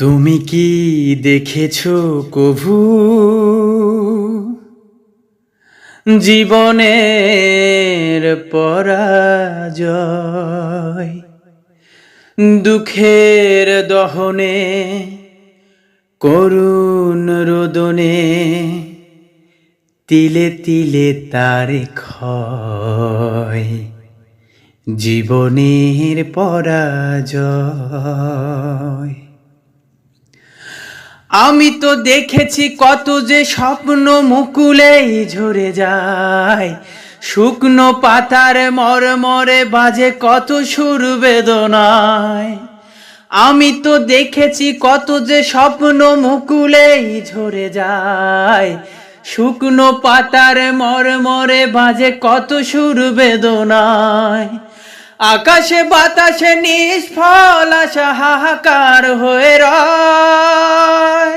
তুমি কি দেখেছ কভু? জীবনের পরাজয়, দুঃখের দহনে, করুণ রোদনে, তিলে তিলে তার ক্ষয়, জীবনের পরাজয়। আমি তো দেখেছি কত যে স্বপ্ন মুকুলেই ঝরে যায়। শুকনো পাতার মরমরে বাজে কত সুর বেদনায়। আমি তো দেখেছি কত যে স্বপ্ন মুকুলেই ঝরে যায়। শুকনো পাতার মরমরে বাজে কত সুর বেদনায়। আকাশে বাতাসে নিষ্ফল আশা হাহাকার হয়ে রয়।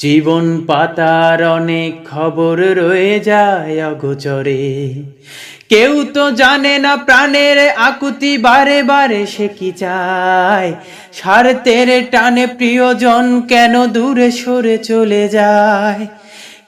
জীবন পাতার অনেক খবর রয়ে যায় অগোচরে। কেউ তো জানে না প্রাণের আকুতি বারে বারে সে কি চায়। স্বার্থের টানে প্রিয়জন কেন দূরে সরে চলে যায়?